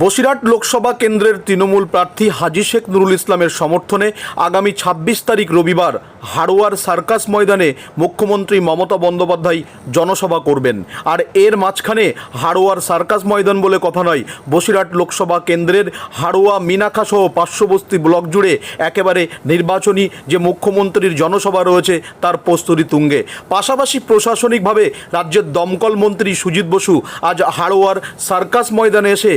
বসিরহাট লোকসভা কেন্দ্রের তৃণমূল প্রার্থী হাজি শেখ নুরুল ইসলামের সমর্থনে আগামী ছাব্বিশ তারিখ রবিবার হাড়োয়ার সার্কাস ময়দানে মুখ্যমন্ত্রী মমতা বন্দ্যোপাধ্যায় জনসভা করবেন। আর এর মাঝখানে হাড়োয়ার সার্কাস ময়দান বলে কথা নয়, বসিরহাট লোকসভা কেন্দ্রের হাড়োয়া মিনাখা সহ পার্শ্ববর্তী ব্লক জুড়ে একেবারে নির্বাচনী যে মুখ্যমন্ত্রীর জনসভা রয়েছে, তার প্রস্তুতি তুঙ্গে। পাশাপাশি প্রশাসনিকভাবে রাজ্যের দমকল মন্ত্রী সুজিত বসু আজ হাড়োয়ার সার্কাস ময়দানে এসে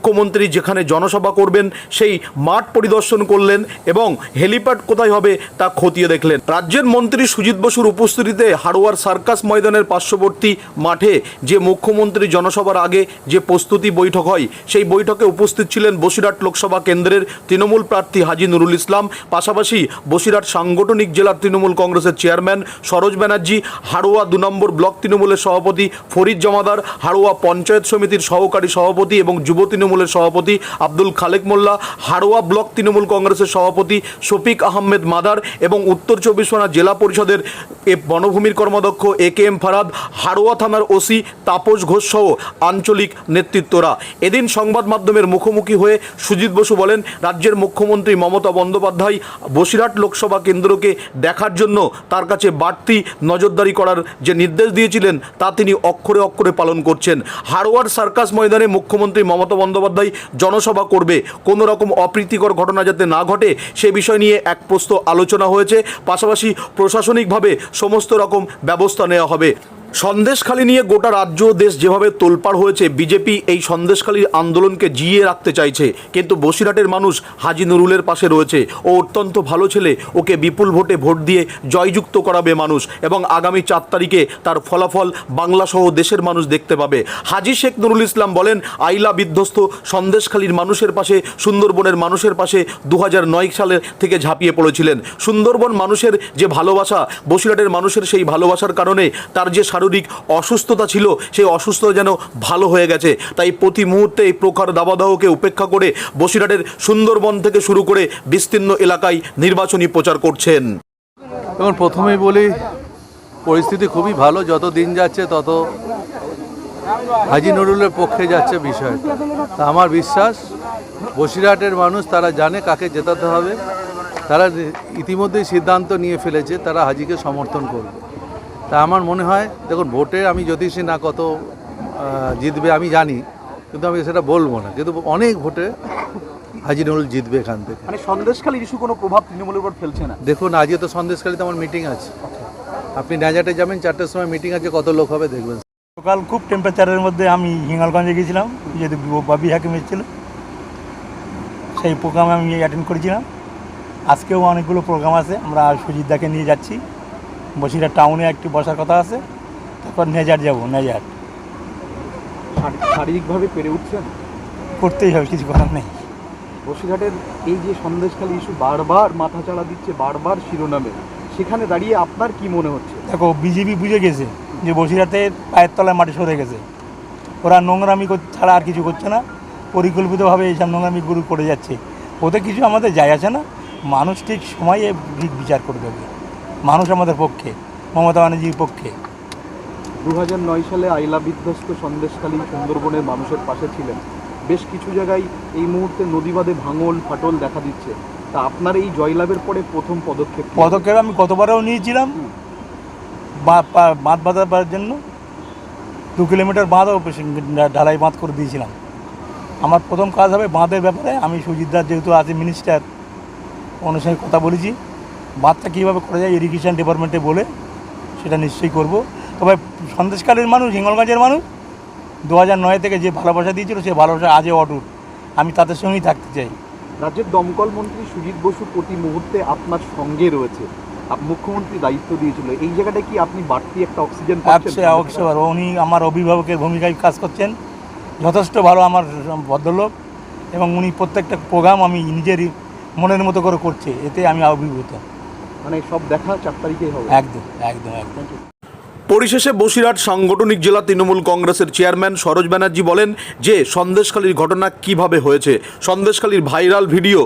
মুখ্যমন্ত্রী যেখানে জনসভা করবেন, সেই মাঠ পরিদর্শন করলেন এবং হেলিপ্যাড কোথায় হবে তা খতিয়ে দেখলেন। রাজ্যের মন্ত্রী সুজিত বসুর উপস্থিতিতে হাড়োয়ার সার্কাস ময়দানের পার্শ্ববর্তী মাঠে যে মুখ্যমন্ত্রী জনসভার আগে যে প্রস্তুতি বৈঠক হয়, সেই বৈঠকে উপস্থিত ছিলেন বসিরহাট লোকসভা কেন্দ্রের তৃণমূল প্রার্থী হাজি নুরুল ইসলাম, পাশাপাশি বসিরহাট সাংগঠনিক জেলার তৃণমূল কংগ্রেসের চেয়ারম্যান সরোজ ব্যানার্জি হাড়োয়া দু নম্বর ব্লক তৃণমূলের সভাপতি ফরিদ জমাদার হাড়োয়া পঞ্চায়েত সমিতির সহকারী সভাপতি এবং যুব তৃণমূলের সভাপতি আব্দুল খালেক মোল্লা হাড়োয়া ব্লক তৃণমূল কংগ্রেসের সভাপতি শফিক আহমেদ মাদার এবং উত্তর চব্বিশ পরগনা জেলা পরিষদের বনভূমির কর্মাধ্যক্ষ A K M Farhad Haroa থানার ওসি তাপস ঘোষ সহ আঞ্চলিক নেতৃত্বরা। এদিন সংবাদ মাধ্যমের মুখোমুখি হয়ে সুজিত বসু বলেন, রাজ্যের মুখ্যমন্ত্রী মমতা বন্দ্যোপাধ্যায় বসিরহাট লোকসভা কেন্দ্রকে দেখার জন্য তার কাছে বাড়তি নজরদারি করার যে নির্দেশ দিয়েছিলেন, তা তিনি অক্ষরে অক্ষরে পালন করছেন। হাড়োয়ার সার্কাস ময়দানে মুখ্যমন্ত্রী মমতা বন্দ্যোপাধ্যায় জনসভা করবে। কোনো রকম অপ্রীতিকর ঘটনা যাতে না ঘটে, সে বিষয় নিয়ে এক প্রস্ত আলোচনা হয়েছে। পাশাপাশি প্রশাসনিকভাবে সমস্ত রকম ব্যবস্থা নেওয়া হবে। সন্দেশখালী নিয়ে গোটা রাজ্য দেশ যেভাবে তোলপাড় হয়েছে, বিজেপি এই সন্দেশখালীর আন্দোলনকে জিয়ে রাখতে চাইছে। কিন্তু বসিরহাটের মানুষ হাজি নুরুলের পাশে রয়েছে ও অত্যন্ত ভালো ছেলে, ওকে বিপুল ভোটে ভোট দিয়ে জয়যুক্ত করাবে মানুষ এবং আগামী চার তারিখে তার ফলাফল বাংলা সহ দেশের মানুষ দেখতে পাবে। হাজি শেখ নুরুল ইসলাম বলেন, আইলা বিধ্বস্ত সন্দেশখালীর মানুষের পাশে, সুন্দরবনের মানুষের পাশে দু নয় সালের থেকে ঝাঁপিয়ে পড়েছিলেন। সুন্দরবন মানুষের যে ভালোবাসা, বসিরহাটের মানুষের সেই ভালোবাসার কারণে তার যে শারীরিক অসুস্থতা ছিল, সেই অসুস্থতা যেন ভালো হয়ে গেছে। তাই প্রতি মুহূর্তে এই প্রখর দাবাদাহকে উপেক্ষা করে বসিরহাটের সুন্দরবন থেকে শুরু করে বিস্তীর্ণ এলাকায় নির্বাচনী প্রচার করছেন। এবং প্রথমেই বলি, পরিস্থিতি খুবই ভালো, যত দিন যাচ্ছে তত হাজি নুরুলের পক্ষে যাচ্ছে বিষয়টা তা আমার বিশ্বাস, বসিরহাটের মানুষ তারা জানে কাকে জেতাতে হবে। তারা ইতিমধ্যেই সিদ্ধান্ত নিয়ে ফেলেছে, তারা হাজিকে সমর্থন করবে। তা আমার মনে হয় দেখুন ভোটে আমি জ্যোতিষী না কত জিতবে আমি জানি কিন্তু আমি সেটা বলব না। কিন্তু অনেক ভোটে হাজি নুরুল জিতবে এখান থেকে। মানে সন্দেশখালীর ইস্যু কোনো প্রভাব তৃণমূলের উপর ফেলছে না? দেখুন আজকে তো সন্দেশকালীতে আমার মিটিং আছে। আপনি নাজাটে যাবেন চারটের সময় মিটিং আছে কত লোক হবে দেখবেন। সকাল খুব টেম্পারেচারের মধ্যে আমি হিঙ্গলগঞ্জে গেছিলাম যেহেতু বাবি হাকিম এসেছিল। সেই প্রোগ্রামে আমি অ্যাটেন্ড করেছিলাম। আজকেও অনেকগুলো প্রোগ্রাম আছে আমরা সুজিতদাকে নিয়ে যাচ্ছি। বসিরহাট টাউনে একটি বসার কথা আছে তারপর নেজার যাব নেজার। শারীরিকভাবে পেরে উঠছেন? করতেই হবে কিছু করার নেই। বসিরহাটের এই যে সন্দেশখালী ইস্যু বারবার মাথা চাড়া দিচ্ছে বারবার শিরোনামে সেখানে দাঁড়িয়ে আপনার কি মনে হচ্ছে? দেখো বিজেপি বুঝে গেছে যে বসিরহাটের পায়ের তলায় মাটি সরে গেছে। ওরা নোংরামি ছাড়া আর কিছু করছে না। পরিকল্পিতভাবে এইসব নোংরামি গুরু করে যাচ্ছে। ওতে কিছু আমাদের যায় আছে না। মানুষ ঠিক সময়ে বিচার করে দেবে। মানুষ আমাদের পক্ষে মমতা ব্যানার্জির পক্ষে। দু নয় সালে আইলা বিধ্বস্ত সন্দেশখালী সুন্দরবনের মানুষের পাশে ছিলেন। বেশ কিছু জায়গায় এই মুহূর্তে নদীবাদে ভাঙল ফাটল দেখা দিচ্ছে। তা আপনার এই জয়লাভের পরে প্রথম পদক্ষেপ পদক্ষেপ আমি কতবারও নিয়েছিলাম। বাঁধ বাঁধাবার জন্য দু কিলোমিটার বাঁধও ঢালাই বাঁধ করে দিয়েছিলাম। আমার প্রথম কাজ হবে বাঁধের ব্যাপারে আমি সুজিতদার যেহেতু আছে মিনিস্টার ওনার সঙ্গে কথা বলেছি। বাঁধটা কীভাবে করা যায় ইরিগেশন ডিপার্টমেন্টে বলে সেটা নিশ্চয়ই করব। তবে সন্দেশকালের মানুষ হিঙ্গলগঞ্জের মানুষ দু হাজার নয় থেকে যে ভালোবাসা দিয়েছিল সে ভালোবাসা আজও অটুট। আমি তাদের সঙ্গেই থাকতে চাই। রাজ্যের দমকল মন্ত্রী সুজিত বসু প্রতি মুহূর্তে আপনার সঙ্গে রয়েছে। মুখ্যমন্ত্রী দায়িত্ব দিয়েছিল। এই জায়গাটা কি আপনি বাড়তি একটা অক্সিজেন পাচ্ছেন? উনি আমার অভিভাবকের ভূমিকায় কাজ করছেন। যথেষ্ট ভালো আমার ভদ্রলোক এবং উনি প্রত্যেকটা প্রোগ্রাম আমি নিজেরই মনের মতো করে করছে। এতে আমি অভিভূত মানে সব দেখা চার তারিখেই হবে। একদম একদম একদম। পরিশেষে বসিরহাট সাংগঠনিক জেলা তৃণমূল কংগ্রেসের চেয়ারম্যান সরোজ ব্যানার্জি বলেন যে, সন্দেশখালীর ঘটনা কীভাবে হয়েছে, সন্দেশখালীর ভাইরাল ভিডিও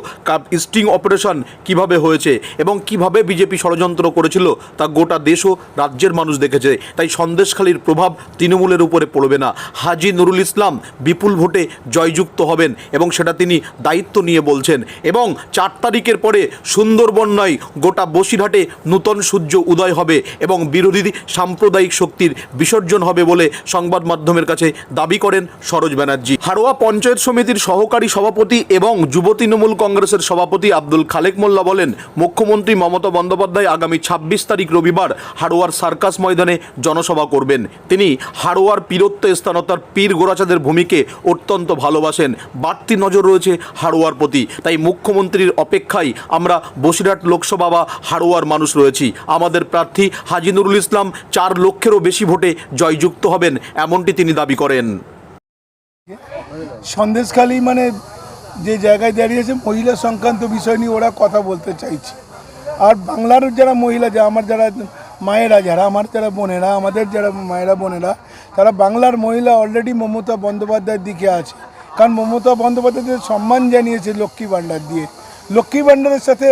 স্টিং অপারেশন কীভাবে হয়েছে এবং কীভাবে বিজেপি ষড়যন্ত্র করেছিল তা গোটা দেশ ও রাজ্যের মানুষ দেখেছে। তাই সন্দেশখালীর প্রভাব তৃণমূলের উপরে পড়বে না। হাজি নুরুল ইসলাম বিপুল ভোটে জয়যুক্ত হবেন এবং সেটা তিনি দায়িত্ব নিয়ে বলছেন এবং চার তারিখের পরে সুন্দরবন নয়, গোটা বসিরহাটে নূতন সূর্য উদয় হবে এবং বিরোধী সাম্প্রদায়িক শক্তির বিসর্জন হবে বলে সংবাদ মাধ্যমের কাছে দাবি করেন সরোজ ব্যানার্জি। হারোয়া পঞ্চায়েত সমিতির সহকারী সভাপতি এবং যুব তৃণমূল কংগ্রেসের সভাপতি আব্দুল খালেক মোল্লা বলেন, মুখ্যমন্ত্রী মমতা বন্দ্যোপাধ্যায় আগামী ছাব্বিশ তারিখ রবিবার হারোয়ার সার্কাস ময়দানে জনসভা করবেন। তিনি হারোয়ার পীরত্ব স্থানতার পীর গোরাচাঁদের ভূমিকে অত্যন্ত ভালোবাসেন। বাড়তি নজর রয়েছে হারোয়ার প্রতি। তাই মুখ্যমন্ত্রীর অপেক্ষায় আমরা বসিরহাট লোকসভা বা হারোয়ার মানুষ রয়েছি। আমাদের প্রার্থী হাজিনুরুল ইসলাম চার লক্ষেরও বেশি ভোটে জয়যুক্ত হবেন, এমনটি তিনি দাবি করেন। সন্দেশখালী মানে যে জায়গায় দাঁড়িয়েছে, মহিলা সংক্রান্ত বিষয় নিয়ে ওরা কথা বলতে চাইছে। আর বাংলার যারা মহিলা, যা আমার যারা মায়েরা, যারা আমার যারা বোনেরা, আমাদের যারা মায়েরা বোনেরা, তারা বাংলার মহিলা অলরেডি মমতা বন্দ্যোপাধ্যায়ের দিকে আছে। কারণ মমতা বন্দ্যোপাধ্যায়দের সম্মান জানিয়েছে লক্ষ্মী ভাণ্ডার দিয়ে। লক্ষ্মী ভাণ্ডারের সাথে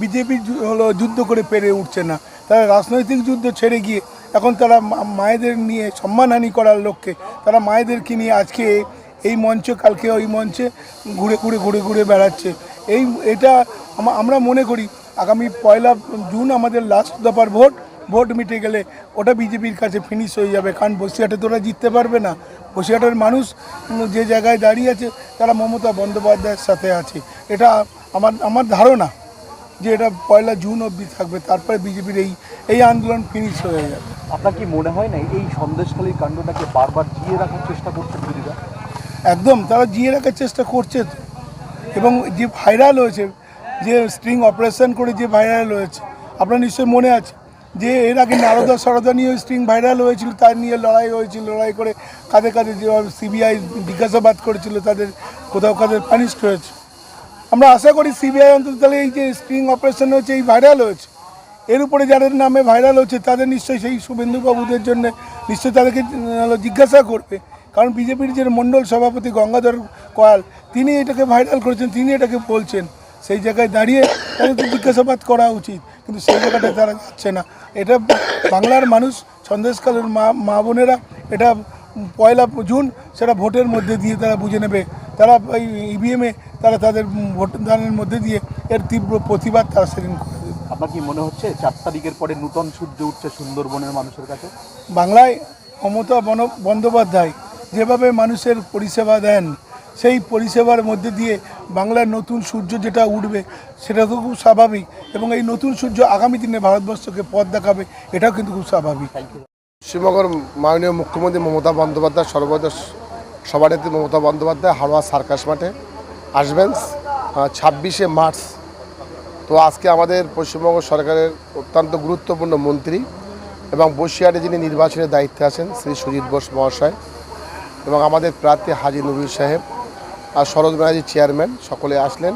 বিজেপি হলো, যুদ্ধ করে পেরে উঠছে না। তারা রাজনৈতিক যুদ্ধ ছেড়ে গিয়ে এখন তারা মায়েদের নিয়ে সম্মানহানি করার লক্ষ্যে, তারা মায়েদেরকে নিয়ে আজকে এই মঞ্চ, কালকে ওই মঞ্চে ঘুরে ঘুরে ঘুরে ঘুরে বেড়াচ্ছে। এই, এটা আমরা মনে করি আগামী পয়লা জুন আমাদের লাস্ট দফার ভোট ভোট মিটে গেলে ওটা বিজেপির কাছে ফিনিশ হয়ে যাবে, কারণ বসিরহাটে তো ওরা জিততে পারবে না। বসিরহাটের মানুষ যে জায়গায় দাঁড়িয়ে আছে, তারা মমতা বন্দ্যোপাধ্যায়ের সাথে আছে। এটা আমার আমার ধারণা যে এটা পয়লা জুন অবধি থাকবে, তারপরে বিজেপির এই এই আন্দোলন ফিনিশ হয়ে যাবে। আপনার কি মনে হয় না এই সন্দেশখালীর কাণ্ডটাকে বারবার জিয়ে রাখার চেষ্টা করছে বিরোধীরা একদম, তারা জিয়ে রাখার চেষ্টা করছে। এবং যে ভাইরাল হয়েছে, যে স্ট্রিং অপারেশন করে যে ভাইরাল হয়েছে, আপনার নিশ্চয়ই মনে আছে? যে এর আগে নারদা সারদা নিয়ে স্ট্রিং ভাইরাল হয়েছিল, তার নিয়ে লড়াই হয়েছিল, লড়াই করে কাঁধে কাঁধে যে সিবিআই জিজ্ঞাসাবাদ করেছিল, তাদের কোথাও কাদের পানিশড হয়েছে। আমরা আশা করি সিবিআই অন্তত তাহলে এই যে স্ট্রিং অপারেশন হয়েছে, এই ভাইরাল হয়েছে। এর উপরে যাদের নামে ভাইরাল হচ্ছে, তাদের নিশ্চয়ই সেই শুভেন্দুবাবুদের জন্য নিশ্চয়ই তাদেরকে জিজ্ঞাসা করবে। কারণ বিজেপির যে মণ্ডল সভাপতি গঙ্গাধর কয়াল, তিনি এটাকে ভাইরাল করেছেন, তিনি এটাকে বলছেন। সেই জায়গায় দাঁড়িয়ে তাদের তো জিজ্ঞাসাবাদ করা উচিত, কিন্তু সেই জায়গাটায় তারা যাচ্ছে না। এটা বাংলার মানুষ, সন্দেশকালের মা মা বোনেরা, এটা পয়লা জুন, সেটা ভোটের মধ্যে দিয়ে তারা বুঝে নেবে। তারা ইভিএমে তারা তাদের ভোটদানের মধ্যে দিয়ে এর তীব্র প্রতিবাদ তারা সেদিন করে। আপনার কি মনে হচ্ছে চার তারিখের পরে নূতন সূর্য উঠছে সুন্দরবনের মানুষের কাছে? বাংলায় মমতা বন বন্দ্যোপাধ্যায় যেভাবে মানুষের পরিষেবা দেন সেই পরিষেবার মধ্যে দিয়ে বাংলার নতুন সূর্য যেটা উঠবে সেটা তো খুব স্বাভাবিক এবং এই নতুন সূর্য আগামী দিনে ভারতবর্ষকে পথ দেখাবে এটাও কিন্তু খুব স্বাভাবিক। পশ্চিমবঙ্গের মাননীয় মুখ্যমন্ত্রী মমতা বন্দ্যোপাধ্যায় সর্বদা সভানেত্রী মমতা বন্দ্যোপাধ্যায় হাড়োয়া সার্কাস মাঠে আসবেন। ছাব্বিশে মার্চ তো আজকে আমাদের পশ্চিমবঙ্গ সরকারের অত্যন্ত গুরুত্বপূর্ণ মন্ত্রী এবং বসিরহাটে যিনি নির্বাচনের দায়িত্বে আছেন শ্রী সুজিত বোস মহাশয় এবং আমাদের প্রার্থী হাজি নবীর সাহেব আর শরৎ ব্যানার্জি চেয়ারম্যান সকলে আসলেন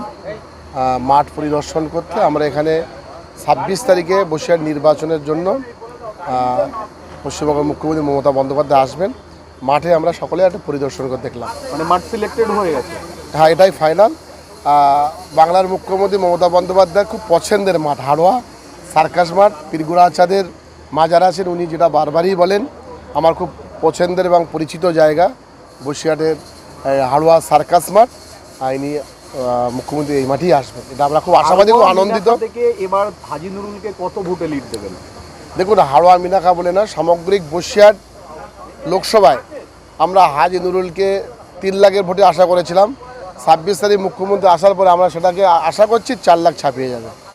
মাঠ পরিদর্শন করতে। আমরা এখানে ছাব্বিশ তারিখে বসিরহাট নির্বাচনের জন্য পশ্চিমবঙ্গের মুখ্যমন্ত্রী মমতা বন্দ্যোপাধ্যায় আসবেন। মাঠে আমরা সকলে একটা পরিদর্শন করে দেখলাম। মানে মাঠ সিলেক্টেড হয়ে গেছে। হ্যাঁ এটাই ফাইনাল বাংলার মুখ্যমন্ত্রী মমতা বন্দ্যোপাধ্যায় খুব পছন্দের মাঠ হাড়োয়া সার্কাস মাঠ পীরগুড়া আচাদের মাজার আছেন উনি যেটা বারবারই বলেন আমার খুব পছন্দের এবং পরিচিত জায়গা বসিরহাটের হাড়োয়া সার্কাস মাঠ ইনি মুখ্যমন্ত্রী এই মাঠেই আসবেন। এটা আমরা খুব আশাবাদী খুব আনন্দিত। থেকে এবার হাজি নুরুলকে কত ভোটে লিড দেবেন? দেখুন হাড়োয়া মিনাখা বলে না সামগ্রিক বসিরহাট লোকসভায় আমরা হাজি নুরুলকে তিন লাখের ভোটে আশা করেছিলাম। ছাব্বিশ তারিখ মুখ্যমন্ত্রী আসার পরে আমরা সেটাকে আশা করছি চার লাখ ছাপিয়ে যাবে।